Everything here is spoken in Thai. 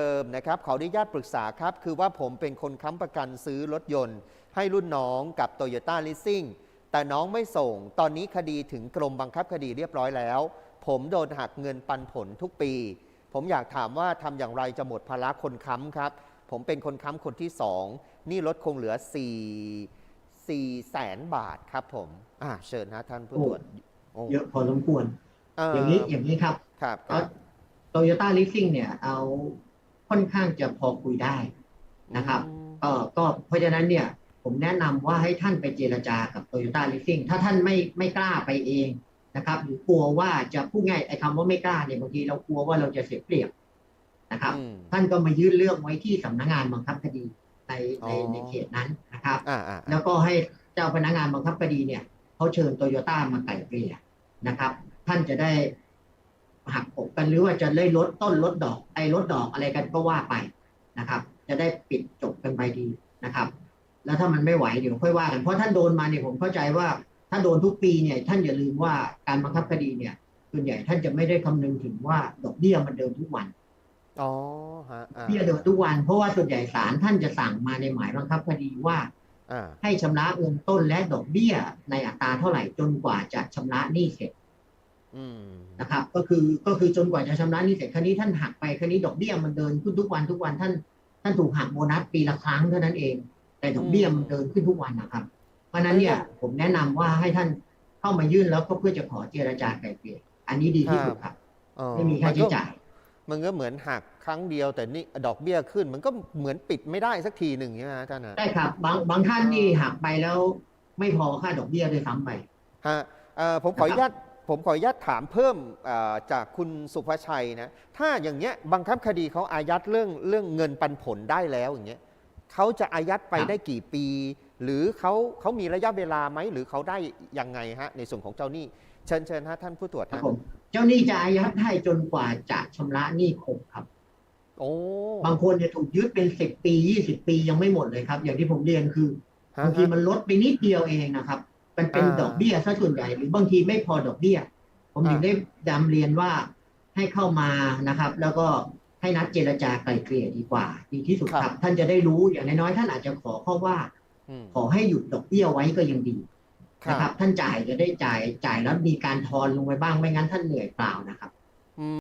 เดิมนะครับขออนุญาตปรึกษาครับ คือว่าผมเป็นคนค้ำประกันซื้อรถยนต์ ให้รุ่นน้องกับ t o y ยต้าลิสซิ่งแต่น้องไม่ส่ง ตอนนี้คดีถึงกรมบังคับคดีเรียบร้อยแล้ว ผมโดนหักเงินปันผลทุกปี ผมอยากถามว่าทำอย่างไรจะหมดภาระคนค้ำครับ ผมเป็นคนค้ำคนที่สองหนี่รถคงเหลือ 4 4แสนบาทครับผมอ่าเชิญนะท่านผู้ตรวจโเยอะพอสมควร อย่างนี้อย่างนี้ครับครับครับโตโยต้าลิสซิ่งเนี่ยเอา ค่อนข้างจะพอคุยได้นะครับอืมก็ก็เพราะฉะนั้นเนี่ยผมแนะนำว่าให้ท่านไปเจรจากับโตโยต้าลิสซิ่งถ้าท่านไม่ไม่กล้าไปเองนะครับหรือกลัวว่าจะพูดง่ายไอ้คำว่าไม่กล้าเนี่ยบางทีเรากลัวว่าเราจะเสียเปรียบนะครับอืมท่านก็มายื่นเรื่องไว้ที่สำนักงานบังคับคดีในในอ๋อในเขตนั้นนะครับอ่าอ่าแล้วก็ให้เจ้าพนักงานบังคับคดีเนี่ยเขาเชิญโตโยต้ามาไกล่เกลี่ยนะครับ ท่านจะได้ หักอกกันหรือว่าจะได้ลดต้นลดดอกไอ้ลดดอกอะไรกันก็ว่าไปนะครับ จะได้ปิดจบกันไปดีนะครับ แล้วถ้ามันไม่ไหวเดี๋ยวค่อยว่ากันเพราะท่านโดนมาเนี่ยผมเข้าใจว่าถ้าโดนทุกปีเนี่ย ท่านอย่าลืมว่าการบังคับคดีเนี่ยส่วนใหญ่ท่านจะไม่ได้คำนึงถึงว่าดอกเบี้ยมันเดิมทุกวันอ๋อฮะอ่าเบี้ยเดิมทุกวัน เพราะว่าส่วนใหญ่ศาลท่านจะสั่งมาในหมายบังคับคดีว่าอ่าให้ชำระเงินต้นและดอกเบี้ยในอัตราเท่าไหร่จนกว่าจะชำระหนี้เสร็จอืม นะครับก็คือก็คือจนกว่าจะชำระหนี้เสร็จครั้นี้ท่านหักไปครั้นี้ดอกเบี้ยมันเดินขึ้นทุกวันทุกวันท่าน ท่านถูกหักโบนัสปีละครั้งเท่านั้นเอง แต่ดอกเบี้ยมันเดินขึ้นทุกวันนะครับ เพราะฉะนั้นเนี่ยผมแนะนำว่าให้ท่านเข้ามายื่นแล้วก็เพื่อจะขอเจรจาไกล่เกลี่ยอันนี้ดีที่สุดครับอ๋อไม่มีค่าใช้จ่าย มันก็เหมือนหักครั้งเดียวแต่นี่ดอกเบี้ยขึ้น มันก็เหมือนปิดไม่ได้สักทีหนึ่งใช่ไหมฮะท่านนะได้ครับบางบางท่านนี่หักไปแล้วไม่พอค่าดอกเบี้ยด้วยซ้ำไปฮะเอ่อผมขออนุญาต ผมขออนุญาตถามเพิ่มเอ่อจากคุณสุภชัยนะ ถ้าอย่างเงี้ยบังคับคดีเขาอายัดเรื่องเรื่องเงินปันผลได้แล้วอย่างเงี้ยเขาจะอายัดไปครับได้กี่ปี หรือเขาเขามีระยะเวลาไหมหรือเขาได้ยังไงฮะในส่วนของเจ้าหนี้เชิญเชิญฮะท่านผู้ตรวจครับฮะผมเจ้าหนี้จะอายัดให้จนกว่าจะชำระหนี้ครบครับ โอ้บางคนเนี่ยถูกยึดเป็นสิบปียี่สิบปียังไม่หมดเลยครับ อย่างที่ผมเรียนคือฮะบางทีมันลดไปนิดเดียวเองนะครับ มันเป็นอ่าดอกเบี้ยซะส่วนใหญ่หรือบางทีไม่พอดอกเบี้ย ผมถึงอ่าได้ดำเรียนว่าให้เข้ามานะครับ แล้วก็ให้นัดเจรจาไกล่เกลี่ยดีกว่า ดีที่สุดครับ ท่านจะได้รู้อย่างน้อยๆท่านอาจจะขอข้อว่าอืมขอให้หยุดดอกเบี้ยไว้ก็ยังดีครันะครับบท่านจ่ายจะได้จ่ายจ่ายแล้วมีการทอนลงไปบ้างไม่งั้นท่านเหนื่อยเปล่านะครับ